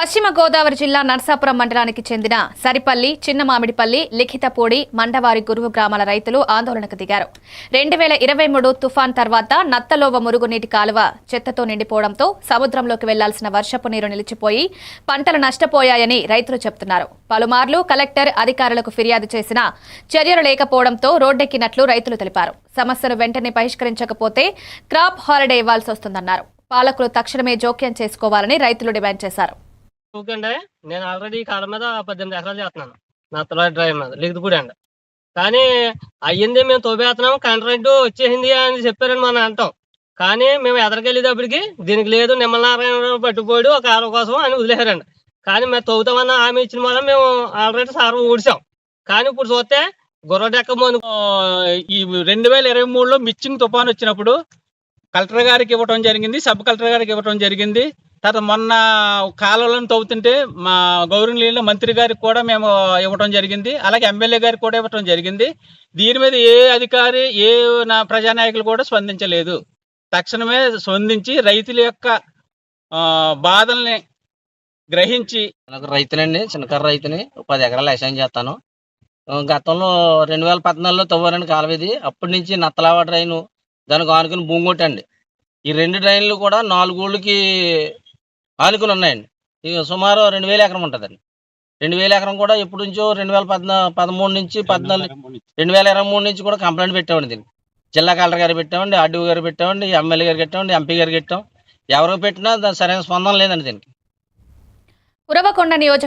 పశ్చిమ గోదావరి జిల్లా నర్సాపురం మండలానికి చెందిన సరిపల్లి చిన్న మామిడిపల్లి లిఖితపూడి మండవారి గురువు గ్రామాల రైతులు ఆందోళనకు దిగారు. రెండు వేల ఇరవై మూడు తుఫాన్ తర్వాత నత్తలోవ మురుగునీటి కాలువ చెత్తతో నిండిపోవడంతో సముద్రంలోకి వెళ్ళాల్సిన వర్షపు నీరు నిలిచిపోయి పంటలు నష్టపోయాయని రైతులు చెబుతున్నారు. పలుమార్లు కలెక్టర్ అధికారులకు ఫిర్యాదు చేసినా చర్యలు లేకపోవడంతో రోడ్డెక్కినట్లు రైతులు తెలిపారు. సమస్యను వెంటనే పరిష్కరించకపోతే క్రాప్ హాలిడే ఇవ్వాల్సి వస్తుందన్నారు. పాలకులు తక్షణమే జోక్యం చేసుకోవాలని రైతులు డిమాండ్ చేశారు. ఓకే నేను ఆల్రెడీ ఈ కాళ్ళ మీద పద్దెనిమిది ఎకరాలు చేస్తున్నాను. నా తొలటి డ్రైవ్ మీద లిఖితపూడి అండి. కానీ అయ్యింది మేము తోబేస్తున్నాం కాంట్రాక్ట్ వచ్చేసింది అని చెప్పారని మనం అంటాం. కానీ మేము ఎదరికెళ్ళేటప్పటికి దీనికి లేదు నిమ్మలనారాయణ పట్టుపోయాడు ఒక ఆరు కోసం అని వదిలేశారండి. కానీ మేము తవ్వుతామన్న హామీ ఇచ్చిన వల్ల మేము ఆల్రెడీ సార్ ఊడిసాం కానీ ఇప్పుడు చూస్తే గుర్రడెక్క ఈ రెండు వేల ఇరవై మూడులో మిచ్చింగ్ తుఫాన్ వచ్చినప్పుడు కలెక్టర్ గారికి ఇవ్వటం జరిగింది సబ్ కలెక్టర్ గారికి ఇవ్వటం జరిగింది. తర్వాత మొన్న కాలువలను తవ్వుతుంటే మా గౌరవనీయులు మంత్రి గారికి కూడా మేము ఇవ్వటం జరిగింది. అలాగే ఎమ్మెల్యే గారికి కూడా ఇవ్వటం జరిగింది. దీని మీద ఏ అధికారి ఏ నా ప్రజానాయకులు కూడా స్పందించలేదు. తక్షణమే స్పందించి రైతుల యొక్క బాధల్ని గ్రహించి నాకు రైతునండి చిన్నకారు రైతుని. ఒక పది ఎకరాలు వ్యవసాయం చేస్తాను. గతంలో రెండు వేల పద్నాలుగులో తవ్వారండి కాలువది అప్పటి నుంచి నత్తలావ డ్రైన్ దానికి ఆనుకుని భూంగొట్టండి ఈ రెండు డ్రైన్లు కూడా నాలుగోళ్ళకి ఆనుకుని ఉన్నాయండి. ఇక సుమారు రెండు వేల ఎకరం ఉంటుందండి. రెండు వేల ఎకరం కూడా ఎప్పటి నుంచో రెండు వేల పద్నా పదమూడు నుంచి పద్నాలుగు రెండు వేల ఇరవై మూడు నుంచి కూడా కంప్లైంట్ పెట్టామండి దీనికి జిల్లా కలెక్టర్ గారు పెట్టామండి ఆర్డీఓ గారు పెట్టామండి ఎమ్మెల్యే గారు పెట్టామండి ఎంపీ గారు పెట్టాం. ఎవరికి పెట్టినా దాని సరైన స్పందన లేదండి దీనికి. ఉరవకొండ నియోజక